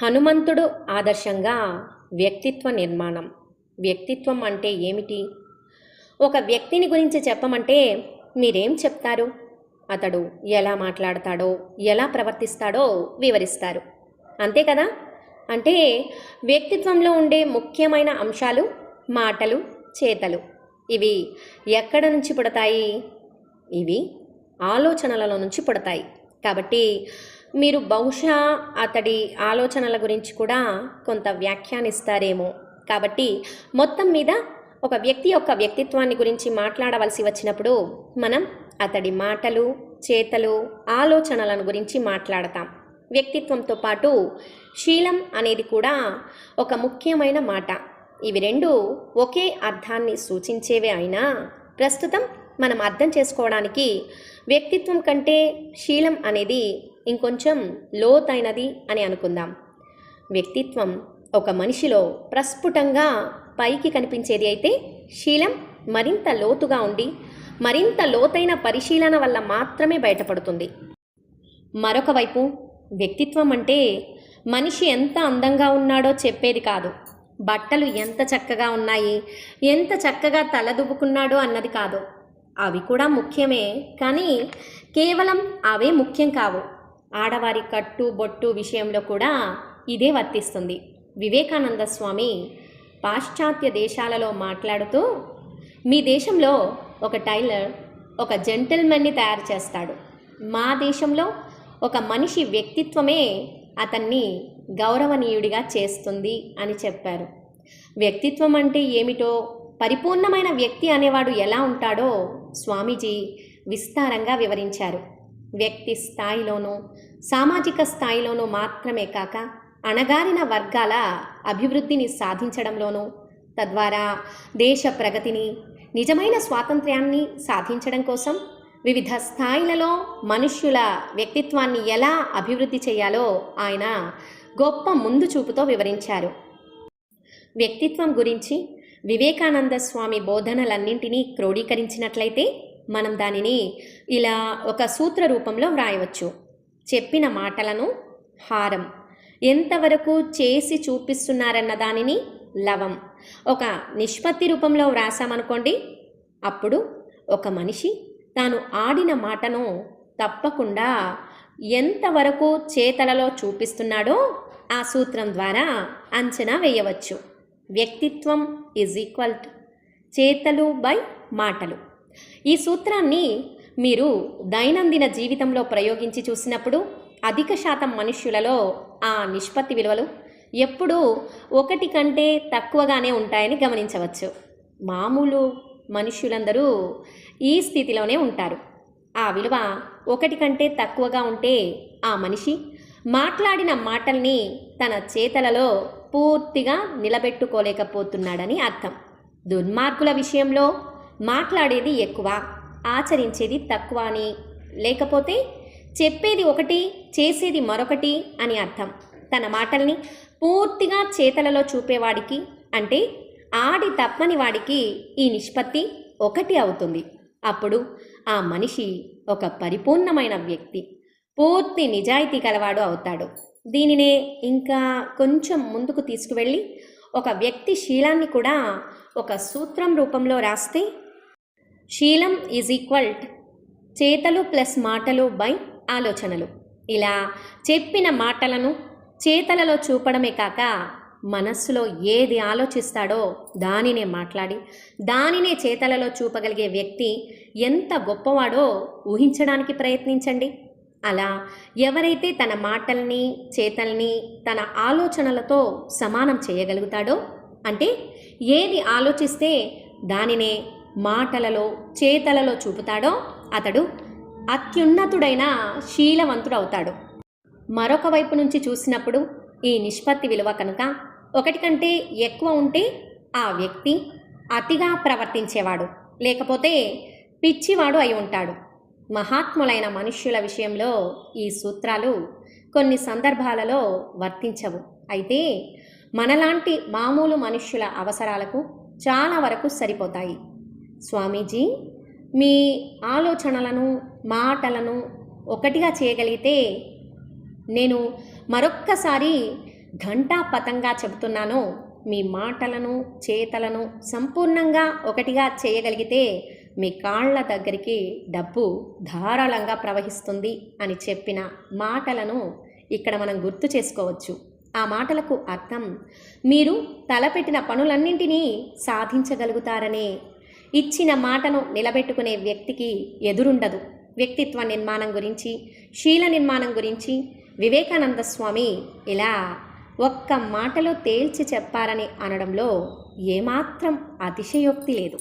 హనుమంతుడు ఆదర్శంగా వ్యక్తిత్వ నిర్మాణం. వ్యక్తిత్వం అంటే ఏమిటి? ఒక వ్యక్తిని గురించి చెప్పమంటే మీరేం చెప్తారు? అతడు ఎలా మాట్లాడతాడో ఎలా ప్రవర్తిస్తాడో వివరిస్తారు. అంతే కదా? అంటే వ్యక్తిత్వంలో ఉండే ముఖ్యమైన అంశాలు మాటలు చేతలు. ఇవి ఎక్కడ నుంచి పుడతాయి? ఇవి ఆలోచనలలో నుంచి పుడతాయి. కాబట్టి మీరు బహుశా అతడి ఆలోచనల గురించి కూడా కొంత వ్యాఖ్యానిస్తారేమో. కాబట్టి మొత్తం మీద ఒక వ్యక్తి యొక్క వ్యక్తిత్వాన్ని గురించి మాట్లాడవలసి వచ్చినప్పుడు మనం అతడి మాటలు చేతలు ఆలోచనలను గురించి మాట్లాడతాం. వ్యక్తిత్వంతో పాటు శీలం అనేది కూడా ఒక ముఖ్యమైన మాట. ఇవి రెండు ఒకే అర్థాన్ని సూచించేవే అయినా ప్రస్తుతం మనం అర్థం చేసుకోవడానికి వ్యక్తిత్వం కంటే శీలం అనేది ఇంకొంచెం లోతైనది అని అనుకుందాం. వ్యక్తిత్వం ఒక మనిషిలో ప్రస్ఫుటంగా పైకి కనిపించేది అయితే శీలం మరింత లోతుగా ఉండి మరింత లోతైన పరిశీలన వల్ల మాత్రమే బయటపడుతుంది. మరొక వైపు వ్యక్తిత్వం అంటే మనిషి ఎంత అందంగా ఉన్నాడో చెప్పేది కాదు. బట్టలు ఎంత చక్కగా ఉన్నాయి ఎంత చక్కగా తలదుబుకున్నాడో అన్నది కాదు. అవి కూడా ముఖ్యమే కానీ కేవలం అవే ముఖ్యం కావు. ఆడవారి కట్టు బొట్టు విషయంలో కూడా ఇదే వర్తిస్తుంది. వివేకానంద స్వామి పాశ్చాత్య దేశాలలో మాట్లాడుతూ మీ దేశంలో ఒక టైలర్ ఒక జెంటిల్మెన్ని తయారు చేస్తాడు. మా దేశంలో ఒక మనిషి వ్యక్తిత్వమే అతన్ని గౌరవనీయుడిగా చేస్తుంది అని చెప్పారు. వ్యక్తిత్వం అంటే ఏమిటో పరిపూర్ణమైన వ్యక్తి అనేవాడు ఎలా ఉంటాడో స్వామీజీ విస్తారంగా వివరించారు. వ్యక్తి స్థాయిలోనూ సామాజిక స్థాయిలోనూ మాత్రమే కాక అణగారిన వర్గాల అభివృద్ధిని సాధించడంలోనూ తద్వారా దేశ ప్రగతిని నిజమైన స్వాతంత్ర్యాన్ని సాధించడం కోసం వివిధ స్థాయిలలో మనుష్యుల వ్యక్తిత్వాన్ని ఎలా అభివృద్ధి చేయాలో ఆయన గొప్ప ముందు చూపుతో వివరించారు. వ్యక్తిత్వం గురించి వివేకానంద స్వామి బోధనలన్నింటినీ క్రోడీకరించినట్లయితే మనం దానిని ఇలా ఒక సూత్ర రూపంలో వ్రాయవచ్చు. చెప్పిన మాటలను హారం. ఎంతవరకు చేసి చూపిస్తున్నారన్న దానిని లవం. ఒక నిష్పత్తి రూపంలో వ్రాసామనుకోండి అప్పుడు ఒక మనిషి తాను ఆడిన మాటను తప్పకుండా ఎంతవరకు చేతలలో చూపిస్తున్నాడో ఆ సూత్రం ద్వారా అంచనా వేయవచ్చు. వ్యక్తిత్వం ఈజ్ ఈక్వల్ చేతలు బై మాటలు. ఈ సూత్రాన్ని మీరు దైనందిన జీవితంలో ప్రయోగించి చూసినప్పుడు అధిక శాతం మనుష్యులలో ఆ నిష్పత్తి విలువలు ఎప్పుడూ ఒకటి కంటే తక్కువగానే ఉంటాయని గమనించవచ్చు. మామూలు మనుష్యులందరూ ఈ స్థితిలోనే ఉంటారు. ఆ విలువ ఒకటి కంటే తక్కువగా ఉంటే ఆ మనిషి మాట్లాడిన మాటల్ని తన చేతలలో పూర్తిగా నిలబెట్టుకోలేకపోతున్నాడని అర్థం. దుర్మార్గుల విషయంలో మాట్లాడేది ఎక్కువ ఆచరించేది తక్కువ అని లేకపోతే చెప్పేది ఒకటి చేసేది మరొకటి అని అర్థం. తన మాటల్ని పూర్తిగా చేతలలో చూపేవాడికి అంటే ఆడి తప్పని వాడికి ఈ నిష్పత్తి ఒకటి అవుతుంది. అప్పుడు ఆ మనిషి ఒక పరిపూర్ణమైన వ్యక్తి పూర్తి నిజాయితీ కలవాడు అవుతాడు. దీనినే ఇంకా కొంచెం ముందుకు తీసుకువెళ్ళి ఒక వ్యక్తి శీలాన్ని కూడా ఒక సూత్రం రూపంలో రాస్తే శీలం ఈజ్ ఈక్వల్ చేతలు ప్లస్ మాటలు బై ఆలోచనలు. ఇలా చెప్పిన మాటలను చేతలలో చూపడమే కాక మనస్సులో ఏది ఆలోచిస్తాడో దానినే మాట్లాడి దానినే చేతలలో చూపగలిగే వ్యక్తి ఎంత గొప్పవాడో ఊహించడానికి ప్రయత్నించండి. అలా ఎవరైతే తన మాటల్ని చేతల్ని తన ఆలోచనలతో సమానం చేయగలుగుతాడో అంటే ఏది ఆలోచిస్తే దానినే మాటలలో చేతలలో చూపుతాడో అతడు అత్యున్నతుడైన శీలవంతుడవుతాడు. మరొక వైపు నుంచి చూసినప్పుడు ఈ నిష్పత్తి విలువ కనుక ఒకటి కంటే ఎక్కువ ఉంటే ఆ వ్యక్తి అతిగా ప్రవర్తించేవాడు లేకపోతే పిచ్చివాడు అయి ఉంటాడు. మహాత్ములైన మనుష్యుల విషయంలో ఈ సూత్రాలు కొన్ని సందర్భాలలో వర్తించవు. అయితే మనలాంటి మామూలు మనుష్యుల అవసరాలకు చాలా వరకు సరిపోతాయి. స్వామీజీ మీ ఆలోచనలను మాటలను ఒకటిగా చేయగలిగితే నేను మరొక్కసారి ఘంటాపథంగా చెబుతున్నాను. మీ మాటలను చేతలను సంపూర్ణంగా ఒకటిగా చేయగలిగితే మీ కాళ్ళ దగ్గరికి డబ్బు ధారాళంగా ప్రవహిస్తుంది అని చెప్పిన మాటలను ఇక్కడ మనం గుర్తు చేసుకోవచ్చు. ఆ మాటలకు అర్థం మీరు తలపెట్టిన పనులన్నింటినీ సాధించగలుగుతారనే ఇచ్చిన మాటను నిలబెట్టుకునే వ్యక్తికి ఎదురుండదు. వ్యక్తిత్వ నిర్మాణం గురించి శీల నిర్మాణం గురించి వివేకానంద స్వామి ఇలా ఒక్క మాటలో తేల్చి చెప్పారని అనడంలో ఏమాత్రం అతిశయోక్తి లేదు.